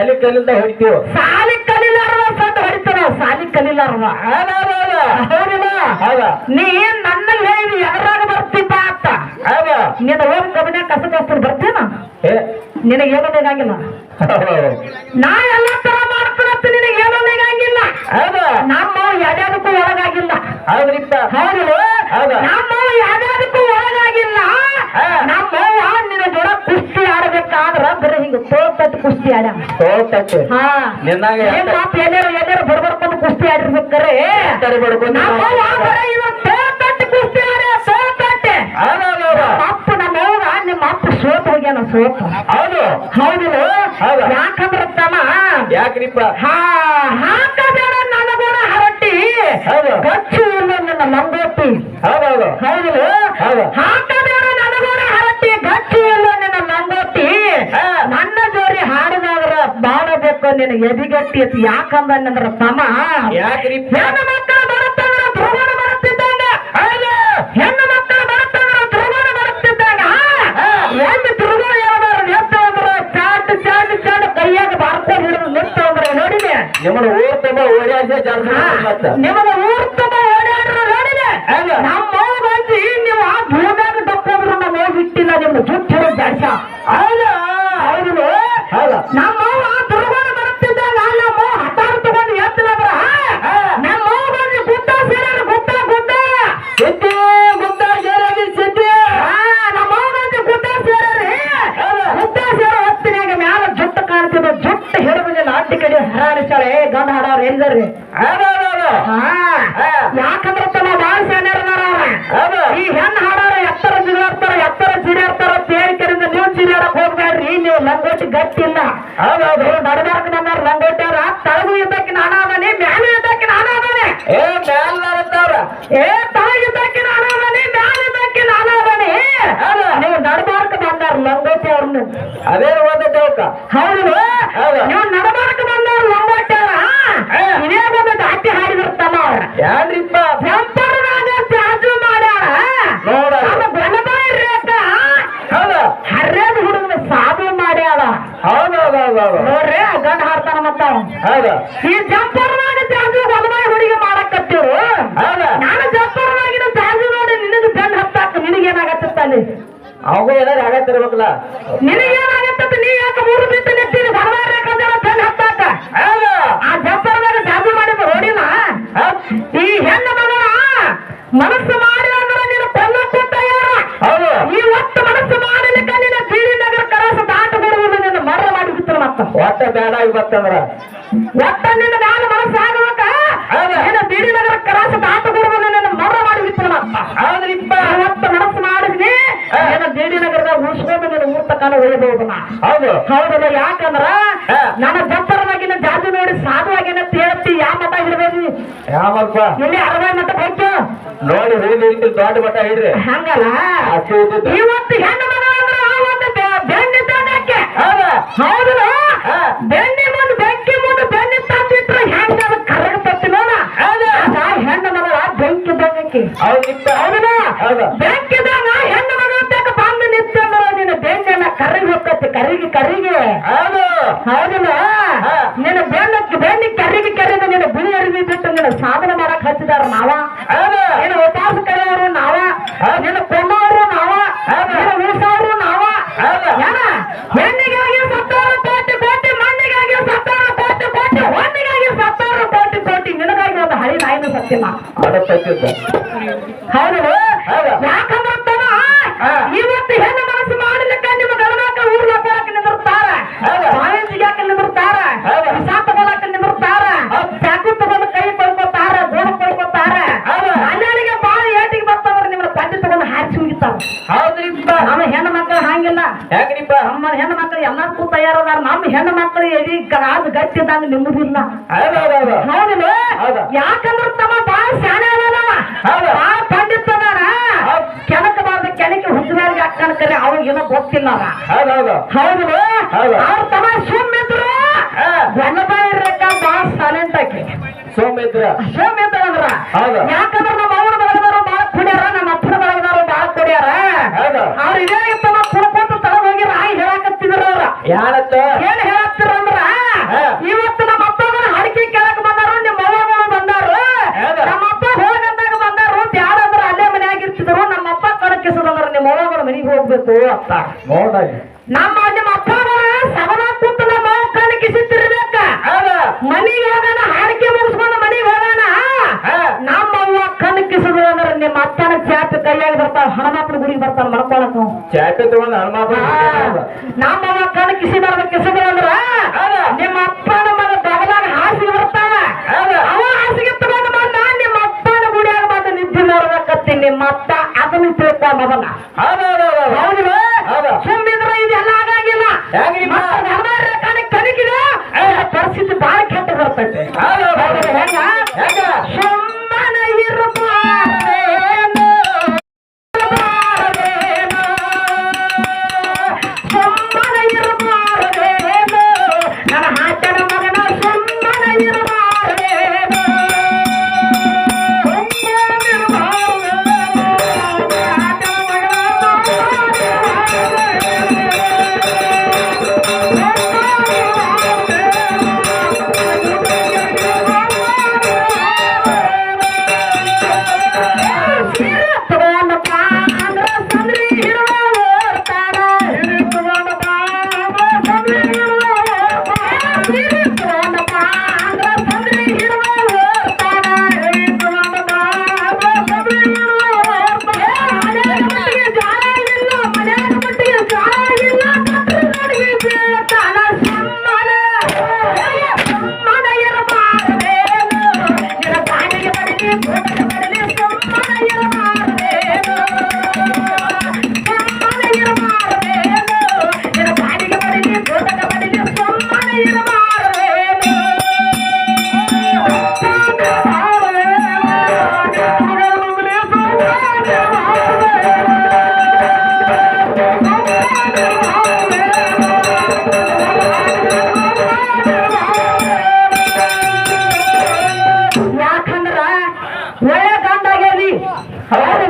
ಸಾಲಿ ಕಲ್ಲಿಂದ ಹೊಡಿತೀವಿ? ಸಾಲಿ ಕಲಿಲಾರವ ಸತ್ ಹೊಡಿತಾರ. ಸಾಲಿ ಕಲಿಲಾರವ ಹೌದಿಲ್ಲ? ಹೌದ. ನೀ ನನ್ನ ಹೇಳಿ ಯಾರಾಗ ಬರ್ತಿಪ್ಪ ಅಂತ. ನಿನ್ನ ಹೋಗಿ ಕಬಿನ ಕಸ ಕಸ್ತರು ಬರ್ತೀನ? ನಿನಗೆ ಏನೂ ಬೇಕಾಗಿಲ್ಲ ನಾ ಎಲ್ಲ ತರ ಮಾಡ್ಕೊಳತ್ತ ನಿನಗೆ ಏನೂ ಬೇಕಾಗಿಲ್ಲ ನಮ್ಮ ಯಾವ್ಯಾದಕ್ಕೂ ಒಳಗಾಗಿಲ್ಲ. ಹೌದ್ರಿಪ್ಪ ಹೌದು? ನಮ್ಮ ಹಾ. ನಮ್ಮ ನಿನ್ನ ಜೋಡ ಕುಸ್ತಿ ಆಡಬೇಕಾದ್ರ ಬರೀ ಹಿಂಗ ತೋಪಟ್ಟು ಕುಸ್ತಿ ಆಡ. ತೋಟಕ್ಕೆ ಹಾ. ನಿನ್ನಾಗ ಮಾತು ಎಲ್ಲಾರು ಎಲ್ಲಾರು ಬಡ್ಬಡ್ಕೊಂಡು ಕುಸ್ತಿ ಆಡಿರ್ಬೇಕಾರೆ? ನಮ್ಮ ಇವ ತೋಪಟ್ಟು ಕುಸ್ತಿ ಆಡ ಹೌದೌದು ಅಪ್ಪ ನಮ್ಮ ನಿಮ್ಮ ಅಪ್ಪ ಸೋತ್ ಹೋಗ್ಯಾನ ಸೋತ. ಹೌದು. ಹೌದಾ? ಯಾಕಂದ್ರ ತಮ್ಮ? ಯಾಕ್ರಿಪ್ಪ ಹಾ ಹಾಕಬೇಡ ನನಗೋಡ ಹರಟ್ಟಿ. ಗಚ್ಚು ಇಲ್ಲ ನನ್ನ ಮಂಗೋಟಿ ಹೌದೌದು ಹೌದು. ಗಚ್ಚು ಇಲ್ಲ ನಿನ್ನ ಜೋರಿ ಹಾಡಿದವರ ಬಾಡಬೇಕು ನಿನ್ನ ಎದಿಗಟ್ಟಿ ಐತಿ ಯಾಕಂದ್ರ ಯಾಕ್ರಿಪ್ಪ ಹೆಣ್ಣು ಮಕ್ಕಳು ಬರುತ್ತಂದ್ರ ಧ್ರುವಣ ಬರುತ್ತಿದ್ದಂಗ. ಹೆಣ್ಣು ಮಕ್ಕಳು ಬರುತ್ತಂದ್ರ ಧ್ರುವಣ ಬರುತ್ತಿದ್ದಂಗ. ಹಾ. ಒಂದು ಧ್ರುವ ಯಾವ್ದಾರ ನಿಂತ ಅಂದ್ರ ಚಾಟ್ ಚಾಟ್ ಚಾಟ್ ಕೈಯಾಗ ಬಾರ್ತ ಹಿಡಿದು ನಿಂತ ಅಂದ್ರ ನೋಡಿದೆ. ನಿಮ್ಮನ್ನ ಊರ್ ತುಂಬ ಓಡಾಡ್ಸೇ ಜಾಸ್ತಿ ನಿಮಗೆ ಊರ್ ತುಂಬ ಓಡಾಡ್ರು ನೋಡಿದೆ. ನಮ್ಮ ಬಂದು ನೀವು ಆ ಭೂಮ್ಯಾಗ ತಕ್ಕೊಂಡ್ರು ನಮ್ಮ ಹೋಗಿಟ್ಟಿಲ್ಲ ನಿಮ್ಮ ಜುಟ್ಟು Ah! É ಬೇಡ ಇವತ್ತಂದ್ರ ಒಟ್ಟ ನಿನ್ನ ನಾನು ಮನಸ್ಸು ಆಗಬೇಕ ಹೌದು. ನಿನ್ನ ಬೀಡಿ ನಗರ ಕರಸ ದಾಟ ಬಿಡುವುದು ನಿನ್ನ ಮರ್ರ ಮಾಡಿ ಬಿಡ್ತಾರ ಮತ್ತ ಹೌದ್ರಿಪ್ಪ ಒಟ್ಟು ಮನಸ್ಸು ಮಾಡಿದ್ನಿ. ನಿನ್ನ ಬೀಡಿ ನಗರದ ಉಳಿಸ್ಕೊಂಡು ನಿನ್ನ ಊಟ ತಕಾನ ಒಯ್ಯಬಹುದು ಹೌದು. ಹೌದಲ್ಲ ಯಾಕಂದ್ರ. ನನ್ನ ಜಪ್ಪರವಾಗಿನ ಜಾತಿ ನೋಡಿ ಸಾಧುವಾಗಿನ ತೇಳ್ತಿ ಯಾವ ಮಠ ಯಾವಲ್ಪ ಇಲ್ಲಿ ಅರವೈ ಮಠ ಹೋಯ್ತು ನೋಡಿ ಹಿಡಿದು ಹಿಡಿದು ದೊಡ್ಡ ಮಠ ಹಿಡ್ರಿ ಹಂಗಲ್ಲ? ಇವತ್ತು ಹೆಣ್ಣು ಮಗ ಅಂದ್ರೆ ಆ ಒಂದು ಬೆ- ಬೆಣ್ಣೆ ತಂದಕ್ಕೆ ಹೌದ. ಹೌದಲ್ಲ? ಹಾ. ಬೆಣ್ಣೆ ಮುಂದೆ ಬೆಂಕಿ ಮುಂದೆ ಬೆಣ್ಣೆ ತಂದಿಟ್ರೆ ಹೆಂಗ ಅದು ಕರಗತತ್ತಿ ನೋಡ ಹೌದ ಅದ ಹೆಣ್ಣು ಮಗಳ ಬೆಂಕಿ ಹೌದ ಬೆಂಕಿದಾಗ ಹೆಣ್ಣು ಮಗ ಬಂದು ನಿಂತಂದ್ರ ನಿನ್ನ ಬೆಣ್ಣೆಲ್ಲ ಕರಿಗೆ ಹೋಗ್ತತಿ ಕರಿಗೆ ಕರಿಗೆ ಹೌದು. ಹೌದಲ್ಲ? ನಿನ್ನ ಬೆಣ್ಣಕ್ಕೆ ಬೆಣ್ಣಿ ಕರಿಗೆ ಕರೆದು ನಿನ್ನ ಬಿಳಿ ಅರಿವಿ ಬಿಟ್ಟು ನಿನ್ನ ಸಾಧನೆ ಮಾಡಕ್ ಹಚ್ಚಿದಾರ ನಾವ. ನಿನ್ನ ಉಪವಾಸ ಕರೆಯವರು ನಾವ. ನಿನ್ನ ಅದತ್ತೈತಿದ್ದ ಹೌದು. ಯಾಕಂದ್ರೆ ತಮ್ಮ ಇವತ್ತು ಹೆಣ್ಣು ಮನಸ್ಸು ಮಾಡಲಿಕ್ಕೆ ನಿಮ್ಮ ಗಣನಾಕ ಊರ್ಲ ಕೊಡಕ್ಕೆ ನಿಂದಿರ್ತಾರ. ಬಾವಿ ಸಿಗಾಕ ನಿಂದಿರ್ತಾರ. ವಿಷ ತಗೊಳಕ್ಕೆ ನಿಂದಿರ್ತಾರ. ಚಾಕು ತಗೊಂಡು ಕೈ ಗೋಡು ಕೊಳ್ಕೊತಾರ ಬಾಳ ಏಟಿಗೆ ಬರ್ತಾವ್ರ ನಿಮ್ಮನ್ನ ಪಟ್ಟಿ ತಗೊಂಡು ಹಾರಿಸಿ ಹೋಗಿತಾರ ಹೌದ್ರಿಪ್ಪ. ನಮ್ಮ ಹೆಣ್ಣು ಮಕ್ಕಳು ಹಂಗಿಲ್ಲ. ಯಾಕ್ರಿಪ್ಪ? ನಮ್ಮ ಹೆಣ್ಣು ಮಕ್ಕಳು ಎಲ್ಲದಕ್ಕೂ ತಯಾರದಾರ. ನಮ್ಮ ಹೆಣ್ಣು ಮಕ್ಕಳು ಎದಿ ಕಾದು ಗಟ್ಟಿದ್ದಂಗ ನಿಮ್ಮದಿಲ್ಲ ಹಾಕಣ ಕರೆ ಅವ್ರಿಗೇನೋ ಗೊತ್ತಿಲ್ಲ ಅದ ಹೌದು ಹೌದು. ಹೌದು. ಅವ್ರ ತಮ್ಮ ಸುಮ್ಮಿದ್ರು. ಗಣಬಾಯಿ ರೇಖಾ ಬಾಳ ಸೈಲೆಂಟ್ ಆಕಿ. ಸೋಮಿದ್ರ ಸುಮ್ಮಿದ್ರು ಅಂದ್ರ. ಹೌದು. ಯಾಕಂದ್ರ ನಮ್ಮ ಅವ್ರ ಬಳಗದವರು ಬಾಳ ಕುಡಿಯಾರ ನಮ್ಮ ಅಪ್ಪನ ಬಳಗದವರು ಬಾಳ ಕುಡಿಯಾರ. ಹೌದು. ಅವ್ರ ಇದೇ ತಮ್ಮ ಕುಡ್ಕೊಂತ ತಳ ಹೋಗಿ ರಾಯಿ ಹೇಳಾಕತ್ತಿದ್ರ ಅವ್ರ. ಯಾನತ್ತ ಏನ್ ಹೇಳತ್ತಿರ ಅಂದ್ರ. ಇವತ್ತು ಹೋಗ್ಬೇಕು ಅಂತ. ನೋಡಾಗಿ ನಮ್ಮ ನಿಮ್ಮ ಅಪ್ಪಗಳು ಸವನ ಕೂತು ನಮ್ಮ ಅವ್ವ ಕಣಕ್ಕಿಸಿತ್ತಿರ್ಬೇಕ ಹೌದ? ಮನಿಗೆ ಹೋಗೋಣ ಹಾಡಿಕೆ ಮುಗಿಸ್ಕೊಂಡು ಮನಿಗೆ ಹೋಗೋಣ. ನಮ್ಮ ಅವ್ವ ಕಣಕ್ಕಿಸಿದ್ರು ಅಂದ್ರೆ ನಿಮ್ಮ ಅಪ್ಪನ ಚಾಪಿ ಕೈಯಾಗಿ ಬರ್ತಾವ ಹಣಮಾಪನ ಗುಡಿಗೆ ಬರ್ತಾವ ಮಡ್ಕೊಳಕ ಚಾಪೆ ತಗೊಂಡ್ ಹಣಮಾಪ ನಮ್ಮ ಕಣ್ ಹೌದು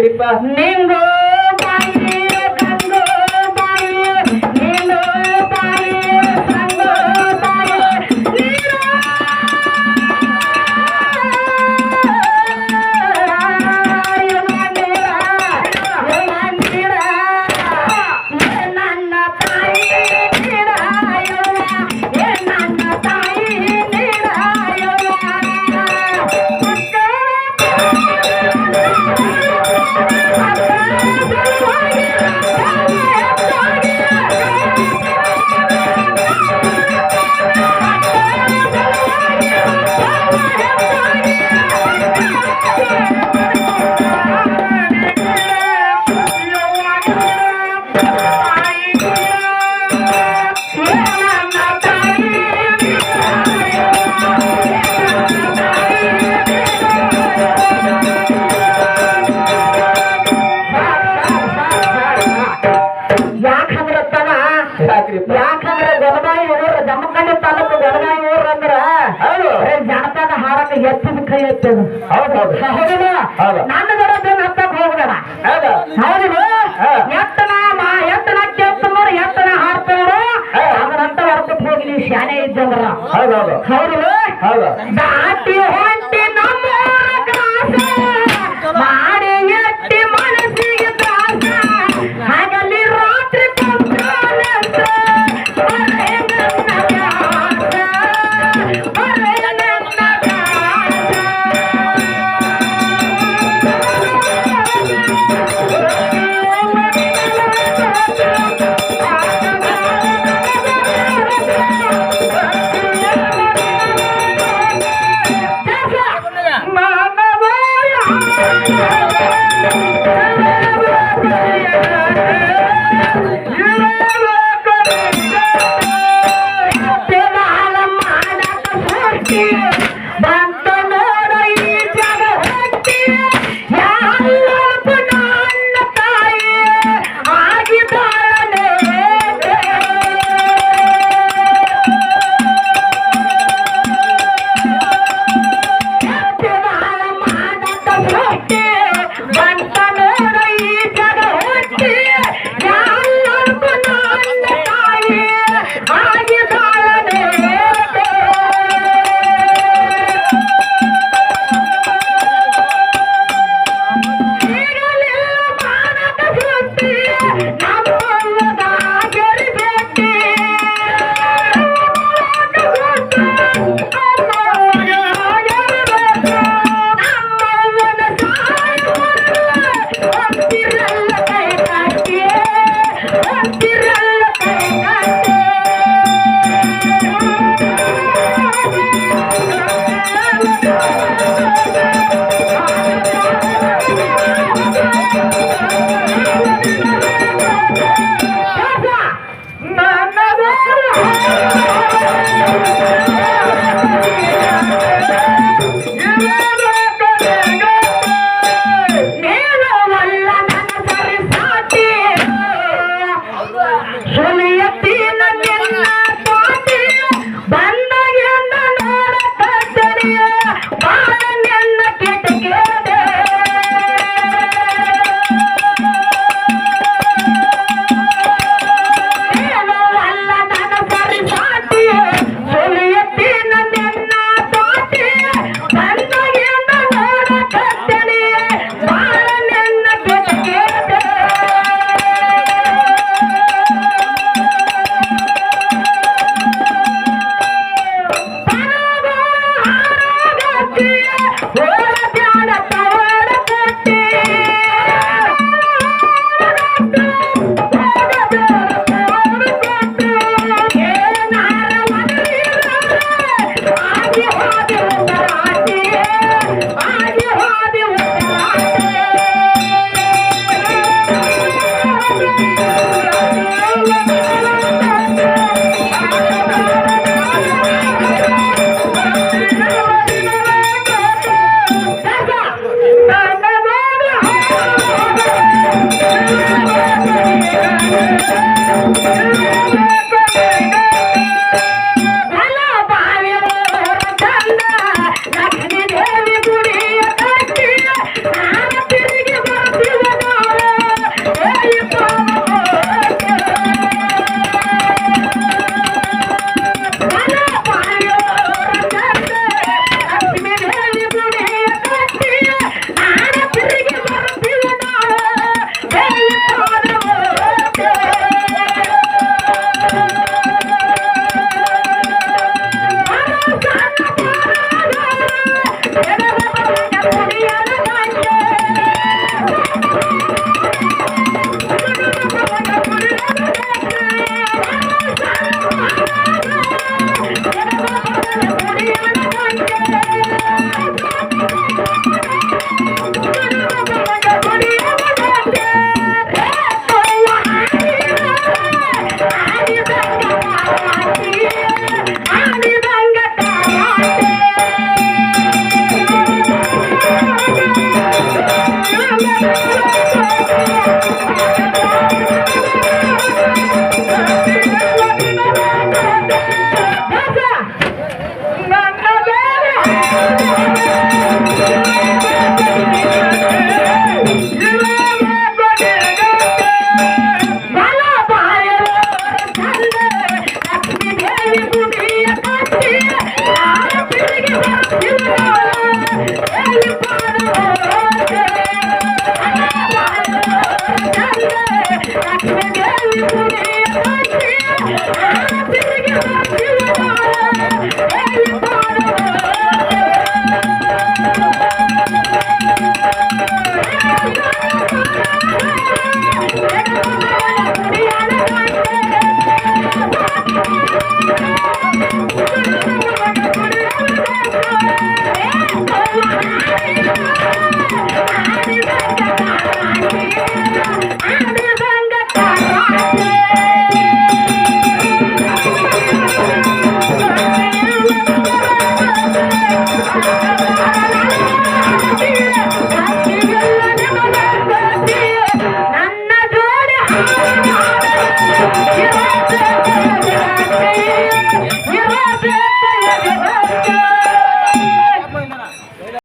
ಹೆಂಗ್ರಿಪ್ಪ ನಿಂಗೋ করতেন সহজে হ্যাঁ, না। Yeah.